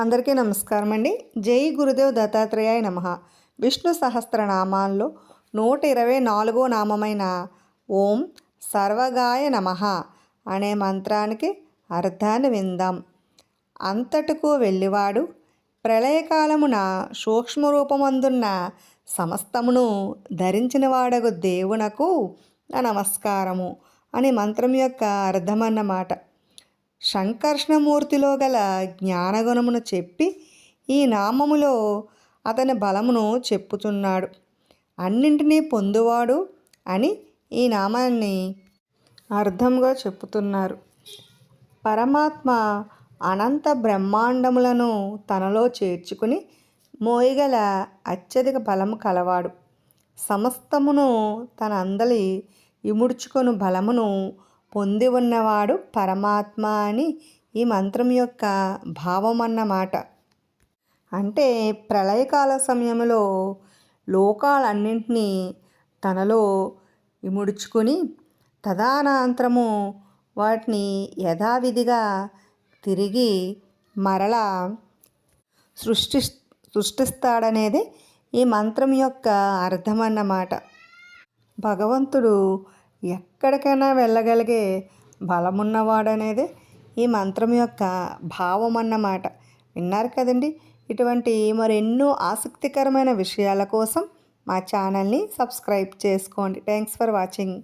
అందరికీ నమస్కారం అండి. జై గురుదేవ్ దత్తాత్రేయాయ నమ. విష్ణు సహస్రనామాల్లో నూట ఇరవై నాలుగో నామమైన ఓం సర్వగాయ నమ అనే మంత్రానికి అర్థాన్ని విందాం. అంతటకు వెళ్ళివాడు ప్రళయకాలమున సూక్ష్మరూపమందున్న సమస్తమును ధరించినవాడగు దేవునకు నా నమస్కారము అనే మంత్రం యొక్క అర్థమన్నమాట. సంకర్షణమూర్తిలో గల జ్ఞానగుణమును చెప్పి ఈ నామములో అతని బలమును చెప్పుచున్నాడు. అన్నింటినీ పొందువాడు అని ఈ నామాన్ని అర్థంగా చెప్పుతున్నారు. పరమాత్మ అనంత బ్రహ్మాండములను తనలో చేర్చుకుని మోయగల అత్యధిక బలము కలవాడు. సమస్తమును తన అందలి ఇముడ్చుకొని బలమును పొంది ఉన్నవాడు పరమాత్మ అని ఈ మంత్రం యొక్క భావం అన్నమాట అంటే ప్రళయకాల సమయంలో లోకాలన్నింటినీ తనలో ఇముడుచుకొని తదానంతరము వాటిని యథావిధిగా తిరిగి మరలా సృష్టి సృష్టిస్తాడనేది ఈ మంత్రం యొక్క అర్థం అన్నమాట భగవంతుడు ఎక్కడికైనా వెళ్ళగలిగే బలమున్నవాడనేది ఈ మంత్రం యొక్క భావం అన్నమాట విన్నారు కదండి? ఇటువంటి మరెన్నో ఆసక్తికరమైన విషయాల కోసం మా ఛానల్ని సబ్స్క్రైబ్ చేసుకోండి. Thanks for watching.